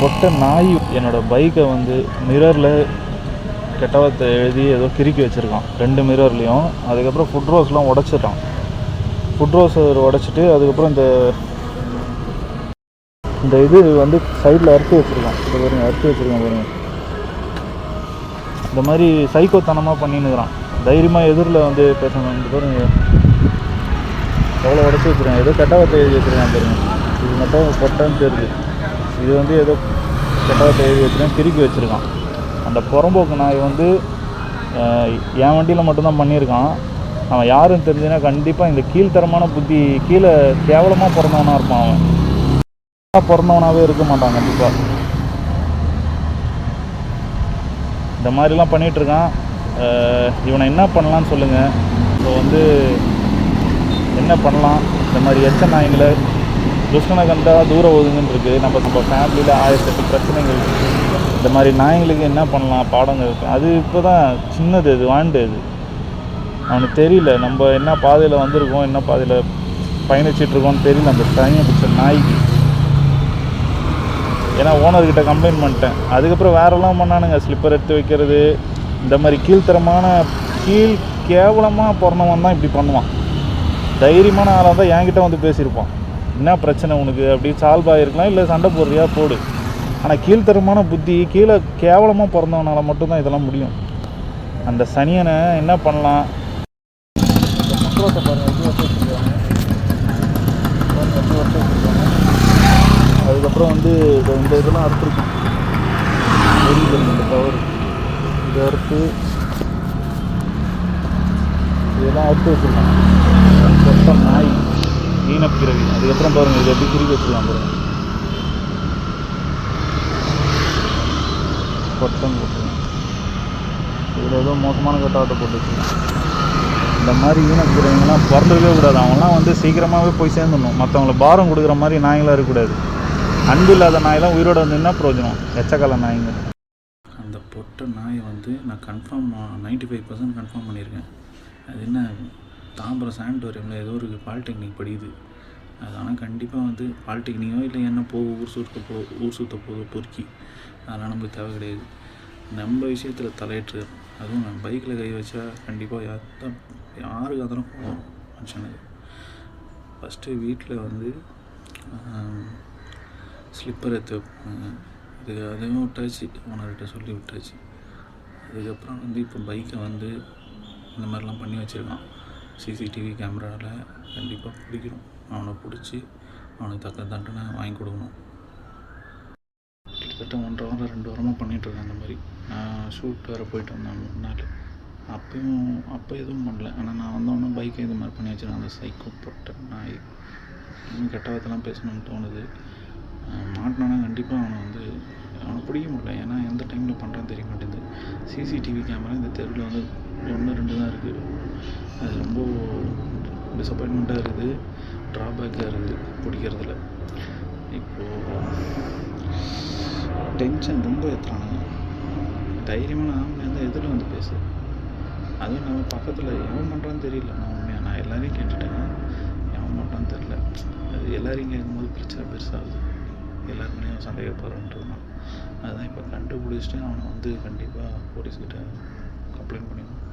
பொட்ட நாய் என்னோட பைக்கை வந்து மிரரில் கெட்டவத்தை எழுதி ஏதோ கிறுக்கி வச்சுருக்கான். ரெண்டு மிரர்லேயும் அதுக்கப்புறம் ஃபுட் ரோஸ்லாம் உடச்சிட்டான். ஃபுட் ரோஸ் உடச்சிட்டு அதுக்கப்புறம் இந்த இந்த இது வந்து சைடில் அறுத்து வச்சுருக்கான். இந்த பாருங்க அறுத்து வச்சுருக்கான் பாருங்க. இந்த மாதிரி சைக்கோத்தனமாக பண்ணின்னுக்குறான். தைரியமாக எதிரில் வந்து பேசணும் இந்த பாருங்க. எவ்வளோ உடச்சி வச்சுருக்கான். ஏதோ கெட்டவத்தை எழுதி வச்சுருக்கான் பாருங்க. இது மட்டும் பொட்டன்னு தெரியுது. இது வந்து ஏதோ கெட்டவத்தை எழுதி வச்சுருக்கான் திருப்பி வச்சுருக்கான். அந்த புறம்போக்கு நாய் வந்து என் வண்டியில் மட்டும்தான் பண்ணியிருக்கான். அவன் யாருன்னு தெரிஞ்சுன்னா கண்டிப்பாக இந்த கீழ்த்தரமான புத்தி கீழே கேவலமாக பிறந்தவனாக இருப்பான் அவன். பிறந்தவனாகவே இருக்க மாட்டான் கண்டிப்பாக இந்த மாதிரிலாம் பண்ணிகிட்ருக்கான் இருக்கான் இவனை என்ன பண்ணலான்னு சொல்லுங்கள் இப்போ வந்து என்ன பண்ணலாம்? இந்த மாதிரி எச்ச நாய்களை துஷ்டனை கண்டா தூரம் ஒதுங்குன்னு இருக்கு நம்ம நம்ம ஃபேமிலியில் ஆயிரத்தெட்டு பிரச்சனைகள். இந்த மாதிரி நாய்களுக்கு என்ன பண்ணலாம்? பாடங்கள் இருக்குது அது இப்போ தான் சின்னது இது வாண்டு இது அவனுக்கு தெரியல. நம்ம என்ன பாதையில் வந்திருக்கோம் என்ன பாதையில் பயணிச்சிட்டுருக்கோம்னு தெரியல. அந்த டைமை பிடிச்ச நாய்க்கு. ஏன்னா ஓனர்கிட்ட கம்ப்ளைண்ட் பண்ணிட்டேன். அதுக்கப்புறம் வேறெல்லாம் பண்ணானுங்க. ஸ்லிப்பர் எடுத்து வைக்கிறது. இந்த மாதிரி கீழ்த்தரமான கீழ் கேவலமாக பிறந்தவன் தான் இப்படி பண்ணுவான். தைரியமான ஆளாக தான் என்கிட்ட வந்து பேசியிருப்பான். என்ன பிரச்சனை உனக்கு? அப்படி சால்வ் ஆகிருக்கலாம் இல்லை சண்டை போடுறியா? போடு. ஆனால் கீழ்த்தரமான புத்தி கீழே கேவலமாக பிறந்தவனால மட்டும்தான் இதெல்லாம் முடியும். அந்த சனியனை என்ன பண்ணலாம்? அதுக்கப்புறம் வந்து இந்த இந்த இதெல்லாம் அறுத்துருக்கும் இந்த கவர் இதை அறுத்து இதெல்லாம் அறுத்து வச்சுருக்காங்க நாய். நாய் ஈனப்பிறவி அதுக்கப்புறம் பாருங்கள் இது எப்படி திருப்பி வச்சுக்கலாம் பாருங்கள் கொட்டம் போட்டுருக்காங்க இதில் ஏதோ மோசமான கட்டாவத்தை போட்டு இந்த மாதிரி ஈனப்பிறவிங்கெல்லாம் பிறந்திருக்கவே கூடாது. அவங்களாம் வந்து சீக்கிரமாகவே போய் சேர்ந்துடணும். மற்றவங்கள பாரம் கொடுக்குற மாதிரி நாய்களாக இருக்கக்கூடாது அன்பு இல்லாத நாயெல்லாம் உயிரோட வந்துன்னா என்ன பிரயோஜனம்? எச்சக்கால நாய்ங்க. அந்த பொட்டை நாயை வந்து நான் confirm ninety five percent confirm பண்ணியிருக்கேன். அது என்ன தாம்பரம் சானிட்டோரியமில் ஏதோ ஒரு பாலிடெக்னிக் படிக்குது. அது ஆனால் கண்டிப்பாக வந்து பாலிடெக்னிக்கோ இல்லை என்ன போ ஊர் சுற்ற போ ஊர் சுற்ற போக பொறுக்கி. அதெல்லாம் நமக்கு தேவை கிடையாது. நம்ம விஷயத்தில் தலையிட்டு அதுவும் நான் பைக்கில் கை வச்சா கண்டிப்பாக யார்தான் யாருக்கு அதெல்லாம் போகும் மனுஷனுக்கு. ஃபஸ்ட்டு வீட்டில் வந்து ஸ்லிப்பர் எடுத்து வைப்பாங்க. இது அதையும் விட்டாச்சு. ஓனர்கிட்ட சொல்லி விட்டாச்சு. அதுக்கப்புறம் வந்து இப்போ பைக்கை வந்து இந்த மாதிரிலாம் பண்ணி வச்சுருக்கான். சிசிடிவி கேமராவில் கண்டிப்பாக பிடிக்கணும். அவனை பிடிச்சி அவனுக்கு தக்க தண்டனை வாங்கி கொடுக்கணும். கிட்டத்தட்ட ஒன்றரை வாரம் ரெண்டு வாரமாக பண்ணிகிட்ருக்கேன் அந்த மாதிரி. நான் ஷூட் வேறு போயிட்டு வந்தேன் மூணு நாள் அப்பயும் அப்போ எதுவும் பண்ணல. ஆனால் நான் வந்தோடனே பைக்கை இது மாதிரி பண்ணி வச்சிருக்கேன். அந்த சைக்கோ போட்டேன் நாய். இன்னும் கெட்ட வார்த்தைலாம் பேசணும்னு தோணுது. மாட்டினானா கண்டிப்பாக அவனை வந்து அவனை பிடிக்க முடியல. ஏன்னா எந்த டைமில் பண்ணுறான்னு தெரிய மாட்டேங்குது. சிசிடிவி கேமரா இந்த தெருவில் வந்து ஒன்று ரெண்டு தான் இருக்குது அது ரொம்ப டிசப்பாயின்மெண்ட்டாக இருக்குது. ட்ராபேக்காக இருக்குது பிடிக்கிறதுல. இப்போது டென்ஷன் ரொம்ப ஏற்றுறானுங்க தைரியமான ஆம்பளை இருந்தால் எதில் வந்து பேசு? அதுவும் நம்ம பக்கத்தில் எவன் பண்ணுறான்னு தெரியல. நான் உண்மையாக நான் எல்லாரையும் கேட்டுட்டேன். எவன் பண்ணுறான்னு தெரில அது எல்லாரையும் கேட்கும்போது பிரச்சனை பெருசாகுது. எல்லாருமே சந்தேகப்படுறன்றதுனால அதுதான் இப்போ கண்டுபிடிச்சிட்டு அவனை வந்து கண்டிப்பாக போலீஸ்கிட்ட கம்ப்ளைண்ட் பண்ணிடுவான்